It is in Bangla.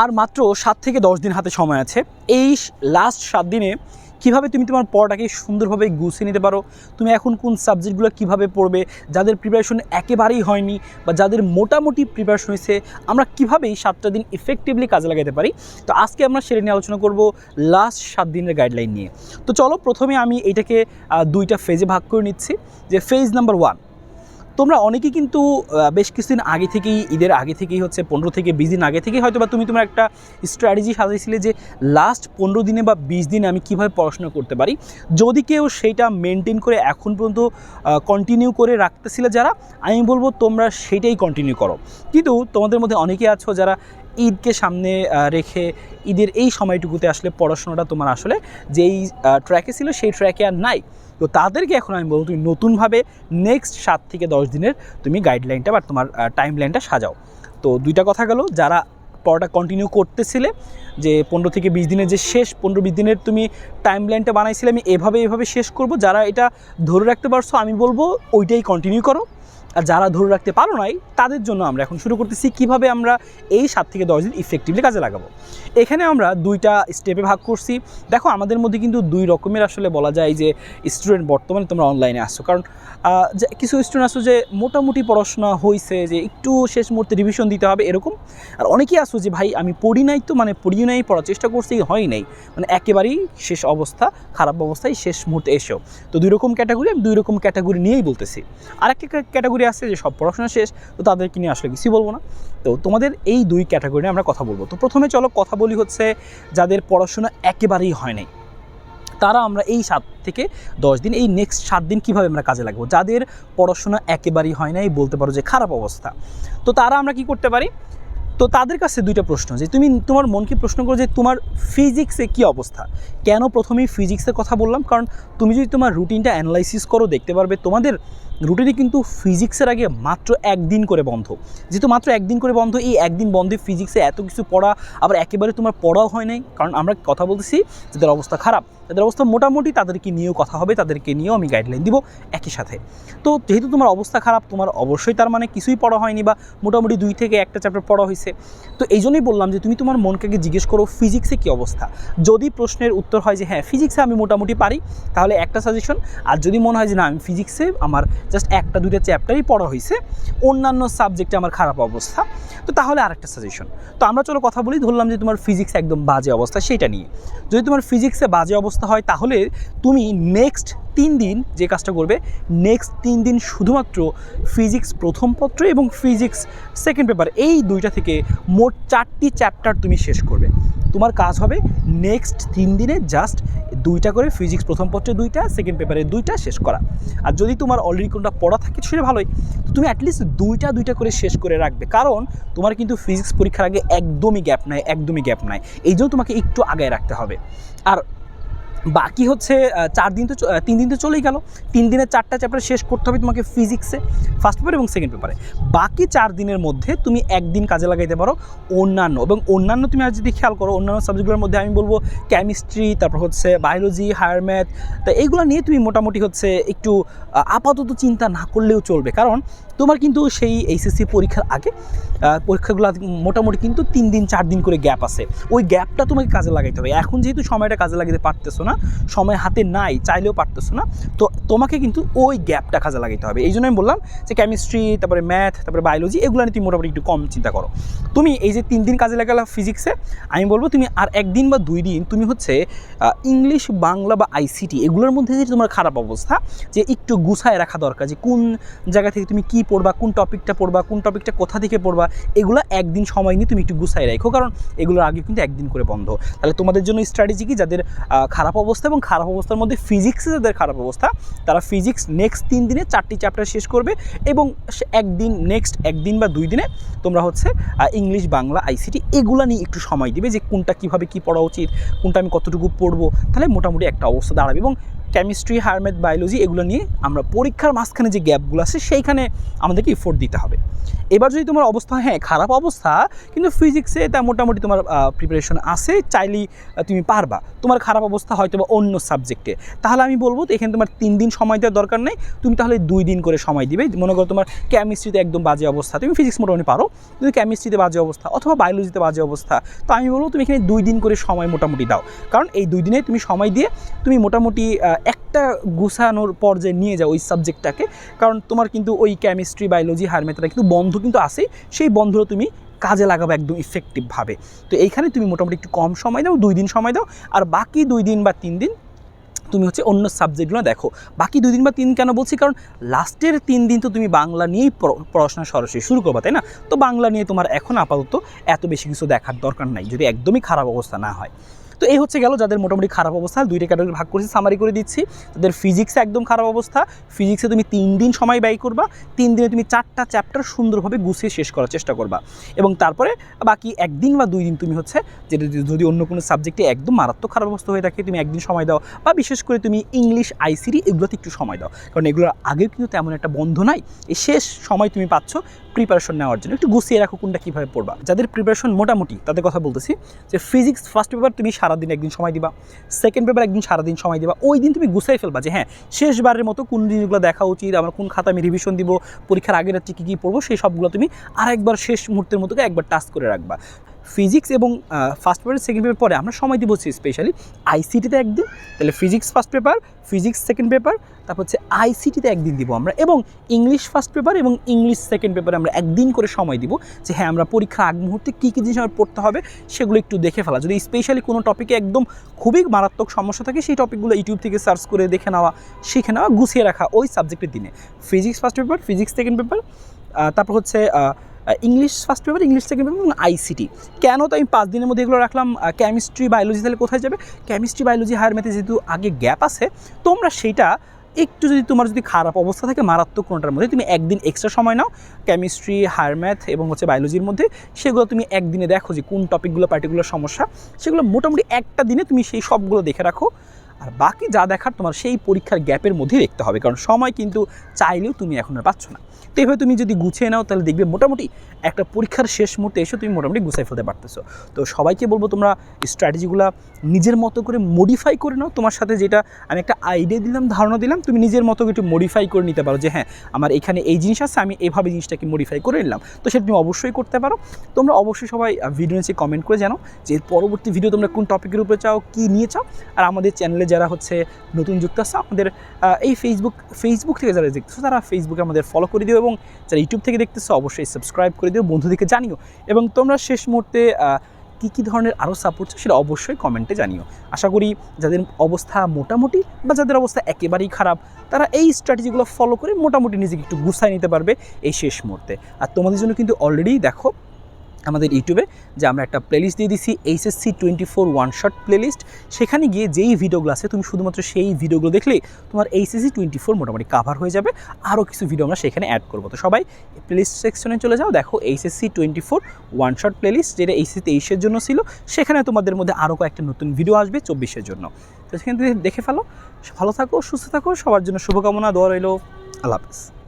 আর মাত্র সাত থেকে দশ দিন হাতে সময় আছে। এই লাস্ট সাত দিনে কীভাবে তুমি তোমার পড়াটাকে সুন্দরভাবে গুছিয়ে নিতে পারো? তুমি এখন কোন সাবজেক্টগুলো কীভাবে পড়বে? যাদের প্রিপারেশন একেবারেই হয়নি বা যাদের মোটামুটি প্রিপারেশন হয়েছে, আমরা কীভাবে এই সাতটা দিন ইফেক্টিভলি কাজে লাগাতে পারি? তো আজকে আমরা সেটা নিয়ে আলোচনা করব লাস্ট সাত দিনের গাইডলাইন নিয়ে। তো চলো প্রথমে আমি এটাকে দুইটা ফেজে ভাগ করে নিচ্ছি, যে ফেজ নাম্বার ওয়ান তোমরা অনেকেই কিন্তু বেশ কিছুদিন আগে থেকেই, ঈদের আগে থেকেই হচ্ছে পনেরো থেকে বিশ দিন আগে থেকেই হয়তো বা তুমি তোমার একটা স্ট্র্যাটেজি সাজাইছিলে যে লাস্ট পনেরো দিনে বা বিশ দিনে আমি কীভাবে পড়াশোনা করতে পারি। যদি কেউ সেইটা মেনটেন করে এখন পর্যন্ত কন্টিনিউ করে রাখতেছিলে যারা, আমি বলব তোমরা সেটাই কন্টিনিউ করো। কিন্তু তোমাদের মধ্যে অনেকেই আছো যারা ঈদকে সামনে রেখে ঈদের এই সময়টুকুতে আসলে পড়াশোনাটা তোমার আসলে যেই ট্র্যাকে ছিল সেই ট্র্যাকে আর নাই। তো তাদেরকে এখন আমি বলব, তুমি নতুনভাবে নেক্সট সাত থেকে দশ দিনের তুমি গাইডলাইনটা বা তোমার টাইম লাইনটা সাজাও। তো দুইটা কথা গেল, যারা পড়াটা কন্টিনিউ করতেছিলে, যে পনেরো থেকে বিশ দিনের যে শেষ, পনেরো বিশ দিনের তুমি টাইম লাইনটা বানাইছিলে, আমি এভাবে এভাবে শেষ করব। যারা এটা ধরে রাখতে পারছ, আমি বলব ওইটাই কন্টিনিউ করো। আর যারা ধরে রাখতে পারো নাই, তাদের জন্য আমরা এখন শুরু করতেছি কীভাবে আমরা এই সাত থেকে দশ দিন ইফেক্টিভলি কাজে লাগাবো। এখানে আমরা দুইটা স্টেপে ভাগ করছি। দেখো, আমাদের মধ্যে কিন্তু দুই রকমের আসলে বলা যায় যে স্টুডেন্ট বর্তমানে তোমরা অনলাইনে আসছো কারণ যে কিছু স্টুডেন্ট আসো যে মোটামুটি পড়াশোনা হয়েছে যে একটু শেষ মুহূর্তে রিভিশন দিতে হবে এরকম। আর অনেকেই আসো যে, ভাই, আমি পড়ি নাই তো মানে পড়ি নাই, পড়ার চেষ্টা করছি, হয় নাই। মানে একেবারেই শেষ অবস্থা, খারাপ অবস্থায় শেষ মুহূর্তে এসেও তো দুই রকম ক্যাটাগরি আমি দুই রকম ক্যাটাগরি নিয়েই বলতেছি। আরেকটা ক্যাটাগরি আছে যে সব পড়াশোনা শেষ, তো তাদেরকে নিয়ে আসলে কিছুই বলব না। তো তোমাদের এই দুই ক্যাটাগরি আমরা কথা বলব। তো প্রথমে চলো কথা বলি হচ্ছে যাদের পড়াশোনা একেবারেই হয় নাই। তারা আমরা এই সাত থেকে দশ দিন, এই নেক্সট সাত দিন কীভাবে আমরা কাজে লাগবো? যাদের পড়াশোনা একেবারেই হয় নাই, বলতে পারো যে খারাপ অবস্থা। তো তারা আমরা কি করতে পারি? তো তাদের কাছে দুইটা প্রশ্ন, যে তুমি তোমার মনকে প্রশ্ন করো যে তোমার ফিজিক্সে কি অবস্থা? কেন প্রথমেই ফিজিক্সের কথা বললাম? কারণ তুমি যদি তোমার রুটিনটা অ্যানালাইসিস করো, দেখতে পারবে তোমাদের রুটিনে কিন্তু ফিজিক্সের আগে মাত্র একদিন করে বন্ধ। যেহেতু মাত্র একদিন করে বন্ধ, এই একদিন বন্ধে ফিজিক্সে এত কিছু পড়া, আবার একেবারে তোমার পড়াও হয় নাই। কারণ আমরা কথা বলতেছি যাদের অবস্থা খারাপ। তাদের অবস্থা মোটামুটি, তাদেরকে নিয়েও কথা হবে, তাদেরকে নিয়েও আমি গাইডলাইন দিব একই সাথে। তো যেহেতু তোমার অবস্থা খারাপ, তোমার অবশ্যই তার মানে কিছুই পড়া হয়নি বা মোটামুটি দুই থেকে একটা চ্যাপ্টার পড়া হয়েছে। তো এই জন্যই বললাম যে তুমি তোমার মনকে জিজ্ঞেস করো ফিজিক্সে কী অবস্থা? যদি প্রশ্নের উত্তর হয় যে হ্যাঁ ফিজিক্সে আমি মোটামুটি পারি, তাহলে একটা সাজেশন আর যদি মনে হয় যে না, আমি ফিজিক্সে আমার জাস্ট একটা, দুইটা চ্যাপ্টারই পড়া হয়েছে, অন্যান্য সাবজেক্টে আমার খারাপ অবস্থা, তো তাহলে আরেকটা সাজেশন তো আমরা চলো কথা বলি, ধরলাম যে তোমার ফিজিক্স একদম বাজে অবস্থা, সেটা নিয়ে। যদি তোমার ফিজিক্সে বাজে অবস্থা হয়, তাহলে তুমি নেক্সট তিন দিন যে কাজটা করবে নেক্সট তিন দিন শুধুমাত্র ফিজিক্স প্রথম পত্র এবং ফিজিক্স সেকেন্ড পেপার এই দুইটা থেকে মোট চারটি চ্যাপ্টার তুমি শেষ করবে। তোমার কাজ হবে নেক্সট তিন দিনে জাস্ট দুইটা করে ফিজিক্স প্রথম পত্রে দুইটা সেকেন্ড পেপারে দুইটা শেষ করা। আর যদি তোমার অলরেডি কোনটা পড়া থাকে সেটা ভালোই। তো তুমি অ্যাটলিস্ট দুইটা দুইটা করে শেষ করে রাখবে। কারণ তোমার কিন্তু ফিজিক্স পরীক্ষার আগে একদমই গ্যাপ নাই, একদমই গ্যাপ নাই। এই জন্য তোমাকে একটু আগায় রাখতে হবে। আর বাকি হচ্ছে চার দিন তো তিন দিন তো চলেই গেল। তিন দিনের চারটা চ্যাপ্টার শেষ করতে হবে তোমাকে ফিজিক্সে ফার্স্ট পেপার এবং সেকেন্ড পেপারে বাকি চার দিনের মধ্যে তুমি একদিন কাজে লাগাইতে পারো অন্যান্য এবং অন্যান্য তুমি আর যদি খেয়াল করো, অন্যান্য সাবজেক্টগুলোর মধ্যে আমি বলব কেমিস্ট্রি তারপর হচ্ছে বায়োলজি হায়ার ম্যাথ তা এইগুলো নিয়ে তুমি মোটামুটি হচ্ছে একটু আপাতত চিন্তা না করলেও চলবে। কারণ তোমার কিন্তু সেই এইচএসসি পরীক্ষার আগে পরীক্ষাগুলো মোটামুটি কিন্তু তিন দিন, চার দিন করে গ্যাপ আছে। ওই গ্যাপটা তোমাকে কাজে লাগাইতে হবে। এখন যেহেতু সময়টা কাজে লাগাতে পারতেছো না, সময় হাতে নাই, চাইলেও পারতেছো না, তো তোমাকে কিন্তু ওই গ্যাপটা কাজে লাগাইতে হবে। এই জন্য আমি বললাম যে কেমিস্ট্রি তারপরে ম্যাথ তারপরে বায়োলজি এগুলো নিয়ে তুমি মোটামুটি একটু কম চিন্তা করো। তুমি এই যে তিন দিন কাজে লাগালা ফিজিক্সে আমি বলব তুমি আর একদিন বা দুই দিন তুমি হচ্ছে ইংলিশ বাংলা বা আইসিটি এগুলোর মধ্যে যে তোমার খারাপ অবস্থা, যে একটু গুছায় রাখা দরকার, যে কোন জায়গা থেকে তুমি কী পড়বা, কোন টপিকটা পড়বা, কোন টপিকটা কোথা থেকে পড়বা, এগুলো একদিন সময় নিয়ে তুমি একটু গুছাই রাখো, কারণ এগুলোর আগে কিন্তু একদিন করে বন্ধ। তাহলে তোমাদের জন্য স্ট্র্যাটেজি কি? যাদের খারাপ অবস্থা এবং খারাপ অবস্থার মধ্যে ফিজিক্সে যাদের খারাপ অবস্থা, তারা ফিজিক্স নেক্সট তিন দিনে চারটি চ্যাপ্টার শেষ করবে এবং একদিন নেক্সট একদিন বা দুই দিনে তোমরা হচ্ছে ইংলিশ বাংলা আইসিটি এগুলো নিয়ে একটু সময় দিবে যে কোনটা কীভাবে কী পড়া উচিত, কোনটা আমি কতটুকু পড়ব, তাহলে মোটামুটি একটা অবস্থা দাঁড়াবে এবং কেমিস্ট্রি হায়ারম্যাথ বায়োলজি এগুলো নিয়ে আমরা পরীক্ষার মাঝখানে যে গ্যাপগুলো আছে, সেইখানে আমাদেরকে ইফোর্ট দিতে হবে। এবার যদি তোমার অবস্থা হ্যাঁ খারাপ অবস্থা, কিন্তু ফিজিক্সে তা মোটামুটি তোমার প্রিপারেশন আছে, চাইলেই তুমি পারবা। তোমার খারাপ অবস্থা হয়তো বা অন্য সাবজেক্টে তাহলে আমি বলব তো, এখানে তোমার তিন দিন সময় দেওয়ার দরকার নেই। তুমি তাহলে দুই দিন করে সময় দিবে। মনে করো তোমার কেমিস্ট্রিতে একদম বাজে অবস্থা, তুমি ফিজিক্স মোটামুটি পারো। কিন্তু কেমিস্ট্রিতে বাজে অবস্থা অথবা বায়োলজিতে বাজে অবস্থা, তো আমি বলব তুমি এখানে দুই দিন করে সময় মোটামুটি দাও। কারণ এই দুই দিনে তুমি সময় দিয়ে তুমি মোটামুটি একটা গুছানোর পর্যায়ে নিয়ে যাও ওই সাবজেক্টটাকে কারণ তোমার কিন্তু ওই কেমিস্ট্রি বায়োলজি হারমেথাটা কিন্তু বন্ধ কিন্তু আছেই। সেই বন্ধুরা তুমি কাজে লাগাবো একদম ইফেক্টিভভাবে তো এইখানে তুমি মোটামুটি একটু কম সময় দাও, দুই দিন সময় দাও। আর বাকি দুই দিন বা তিন দিন তুমি হচ্ছে অন্য সাবজেক্টগুলো দেখো। বাকি দুই দিন বা তিন কেন বলছি? কারণ লাস্টের তিন দিন তো তুমি বাংলা নিয়েই পড়- পড়াশোনা সরাসরি শুরু করবা, তাই না? তো বাংলা নিয়ে তোমার এখন আপাতত এত বেশি কিছু দেখার দরকার নাই, যদি একদমই খারাপ অবস্থা না হয়। তো এই হচ্ছে গেল যাদের মোটামুটি খারাপ অবস্থা দুইটা ক্যাটাগরি ভাগ করেছি সামারি করে দিচ্ছি। তাদের ফিজিক্সে একদম খারাপ অবস্থা ফিজিক্সে তুমি তিন দিন সময় ব্যয় করবা, তিন দিনে তুমি চারটা চ্যাপ্টার সুন্দরভাবে গুছিয়ে শেষ করার চেষ্টা করবা। এবং তারপরে বাকি একদিন বা দুই দিন তুমি হচ্ছে যেটা যদি- অন্য কোনো সাবজেক্টে একদম মারাত্মক খারাপ অবস্থা হয়ে থাকে, তুমি একদিন সময় দাও। বা বিশেষ করে তুমি ইংলিশ আইসিডি এগুলোতে একটু সময় দাও। কারণ এগুলোর আগেও কিন্তু তেমন একটা বন্ধ নাই। এই শেষ সময় তুমি পাচ্ছ প্রিপারেশন নেওয়ার জন্য। একটু গুছিয়ে রাখো কোনটা কীভাবে পড়বা। যাদের প্রিপারেশন মোটামুটি, তাদের কথা বলতেছি যে ফিজিক্স ফার্স্ট পেপার তুমি সারাদিন একদিন সময় দিবা সেকেন্ড পেপার একদিন সারাদিন সময় দিবা, ওই দিন তুমি গুছাই ফেলবা যে হ্যাঁ শেষবারের মতো কোন দিনগুলো দেখা উচিত, আমার কোন খাতা আমি রিভিশন দিব, পরীক্ষার আগের রাত্রে কী কী পড়ব, সেই সবগুলো তুমি আরেকবার শেষ মুহূর্তের মতো একবার টাস্ক করে রাখবা। ফিজিক্স এবং ফার্স্ট পেপার সেকেন্ড পেপার পরে আমরা সময় দিব স্পেশালি আইসিটিতে একদিন, তাহলে physics first paper physics second paper তারপর হচ্ছে আইসিটিতে একদিন দিব আমরা এবং ইংলিশ ফার্স্ট পেপার এবং ইংলিশ সেকেন্ড পেপারে আমরা একদিন করে সময় দিব যে হ্যাঁ আমরা পরীক্ষার আগ মুহূর্তে কী কী জিনিস আমার পড়তে হবে সেগুলো একটু দেখে ফেলা। যদি স্পেশালি কোনো টপিকে একদম খুবই মারাত্মক সমস্যা থাকে, সেই টপিকগুলো ইউটিউব থেকে সার্চ করে দেখে নেওয়া, শিখে নেওয়া, গুছিয়ে রাখা ওই সাবজেক্টের দিনে। Physics first paper physics second paper তারপর হচ্ছে English first paper, English second paper এবং আইসিটি কেন তো আমি পাঁচ দিনের মধ্যে এগুলো রাখলাম? কেমিস্ট্রি বায়োলজি তাহলে কোথায় যাবে? কেমিস্ট্রি বায়োলজি হায়ার ম্যাথে যেহেতু আগে গ্যাপ আছে, তোমরা সেইটা একটু যদি তোমার যদি খারাপ অবস্থা থাকে, মারাত্মক কোনোটার মধ্যে, তুমি একদিন এক্সট্রা সময় নাও কেমিস্ট্রি হায়ার ম্যাথ এবং হচ্ছে বায়োলজির মধ্যে, সেগুলো তুমি একদিনে দেখো যে কোন টপিকগুলো পার্টিকুলার সমস্যা, সেগুলো মোটামুটি একটা দিনে তুমি সেই সবগুলো দেখে রাখো। আর বাকি যা দেখার তোমার সেই পরীক্ষার গ্যাপের মধ্যেই দেখতে হবে, কারণ সময় কিন্তু চাইলেও তুমি এখন আর পাচ্ছ না। তো এভাবে তুমি যদি গুছিয়ে নাও, তাহলে দেখবে মোটামুটি একটা পরীক্ষার শেষ মুহূর্তে এসে তুমি মোটামুটি গুছিয়ে ফেলতে পারতেছো। তো সবাইকে বলব তোমরা স্ট্র্যাটেজিগুলো নিজের মতো করে মডিফাই করে নাও। তোমার সাথে যেটা আমি একটা আইডিয়া দিলাম, ধারণা দিলাম, তুমি নিজের মতো একটু মডিফাই করে নিতে পারো যে হ্যাঁ আমার এখানে এই জিনিস আছে, আমি এভাবে জিনিসটাকে মডিফাই করে নিলাম। তো সেটা তুমি অবশ্যই করতে পারো। তোমরা অবশ্যই সবাই ভিডিও নিচে কমেন্ট করে জানো যে পরবর্তী ভিডিও তোমরা কোন টপিকের উপরে চাও, কী নিয়ে চাও, আর আমাদের চ্যানেলে যারা হচ্ছে নতুন যুক্ত আছে, আমাদের এই ফেসবুক ফেসবুক থেকে যারা দেখতেছো, তারা ফেসবুকে আমাদের ফলো করে দিও এবং যারা ইউটিউব থেকে দেখতেছো, অবশ্যই সাবস্ক্রাইব করে দিও, বন্ধুদেরকে জানিও এবং তোমরা শেষ মুহূর্তে কী কী ধরনের আরও সাপোর্ট সেটা অবশ্যই কমেন্টে জানিও। আশা করি যাদের অবস্থা মোটামুটি বা যাদের অবস্থা একেবারেই খারাপ, তারা এই স্ট্র্যাটেজিগুলো ফলো করে মোটামুটি নিজেকে একটু গুছায় নিতে পারবে এই শেষ মুহূর্তে। আর তোমাদের জন্য কিন্তু অলরেডি দেখো আমাদের ইউটিউবে, যে আমরা একটা প্লেলিস্ট দিয়ে দিছি HSC twenty four one shot playlist সেখানে গিয়ে যেই ভিডিওগুলো আছে, তুমি শুধুমাত্র সেই ভিডিওগুলো দেখলেই তোমার এইচএসসি টোয়েন্টি ফোর মোটামুটি কাভার হয়ে যাবে। আরও কিছু ভিডিও আমরা সেখানে অ্যাড করব। তো সবাই প্লেলিস্ট সেকশনে চলে যাও, দেখো HSC twenty four one shot playlist যেটা এইচএসসি তেইশের জন্য ছিল। সেখানে তোমাদের মধ্যে আরও কয়েকটা নতুন ভিডিও আসবে চব্বিশের জন্য। তো সেখান থেকে দেখে ফেলো। ভালো থাকো, সুস্থ থাকো, সবার জন্য শুভকামনা, দোয়া রইল। আল্লাহ হাফিজ।